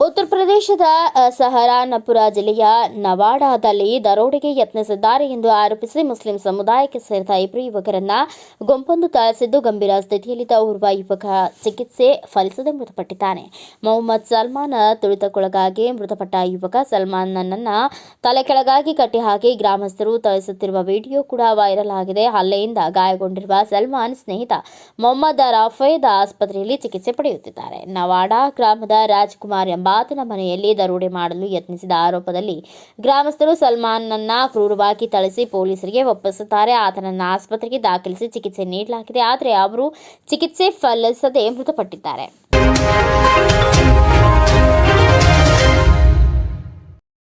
ದೇಶದ ಪ್ರದೇಶದ ಸಹರಾನಪುರ ಜಿಲ್ಲೆಯ ನವಾಡಾದಲ್ಲಿ ದರೋಡೆಗೆ ಯತ್ನಿಸಿದ್ದಾರೆ ಎಂದು ಆರೋಪಿಸಿ ಮುಸ್ಲಿಂ ಸಮುದಾಯಕ್ಕೆ ಸೇರಿದ ಇಬ್ಬರು ಯುವಕರನ್ನ ಗುಂಪೊಂದು ಥಳಿಸಿದ್ದು ಗಂಭೀರ ಸ್ಥಿತಿಯಲ್ಲಿದ್ದ ಓರ್ವ ಯುವಕ ಚಿಕಿತ್ಸೆ ಫಲಿಸದೆ ಮೃತಪಟ್ಟಿದ್ದಾನೆ. ಮೊಹಮ್ಮದ್ ಸಲ್ಮಾನ್ ತುಳಿತಕ್ಕೊಳಗಾಗಿ ಮೃತಪಟ್ಟ ಯುವಕ ಸಲ್ಮಾನ್ನನ್ನ ತಲೆ ಕೆಳಗಾಗಿ ಕಟ್ಟಿಹಾಕಿ ಗ್ರಾಮಸ್ಥರು ಥಳಿಸುತ್ತಿರುವ ವಿಡಿಯೋ ಕೂಡ ವೈರಲ್ ಆಗಿದೆ. ಹಲ್ಲೆಯಿಂದ ಗಾಯಗೊಂಡಿರುವ ಸಲ್ಮಾನ್ ಸ್ನೇಹಿತ ಮೊಹಮ್ಮದ್ ರಾಫೇದ್ ಆಸ್ಪತ್ರೆಯಲ್ಲಿ ಚಿಕಿತ್ಸೆ ಪಡೆಯುತ್ತಿದ್ದಾರೆ. ನವಾಡಾ ಗ್ರಾಮದ ರಾಜ್ಕುಮಾರ್ ಎಂಬಾತನ ಮನೆಯಲ್ಲಿ ದರೋಡೆ ಮಾಡಲು ಯತ್ನಿಸಿದ ಆರೋಪದಲ್ಲಿ ಗ್ರಾಮಸ್ಥರು ಸಲ್ಮಾನ್ನನ್ನ ಕ್ರೂರವಾಗಿ ಥಳಿಸಿ ಪೊಲೀಸರಿಗೆ ಒಪ್ಪಿಸುತ್ತಾರೆ. ಆತನನ್ನು ಆಸ್ಪತ್ರೆಗೆ ದಾಖಲಿಸಿ ಚಿಕಿತ್ಸೆ ನೀಡಲಾಗಿದೆ. ಆದರೆ ಅವರು ಚಿಕಿತ್ಸೆ ಫಲಿಸದೆ ಮೃತಪಟ್ಟಿದ್ದಾರೆ.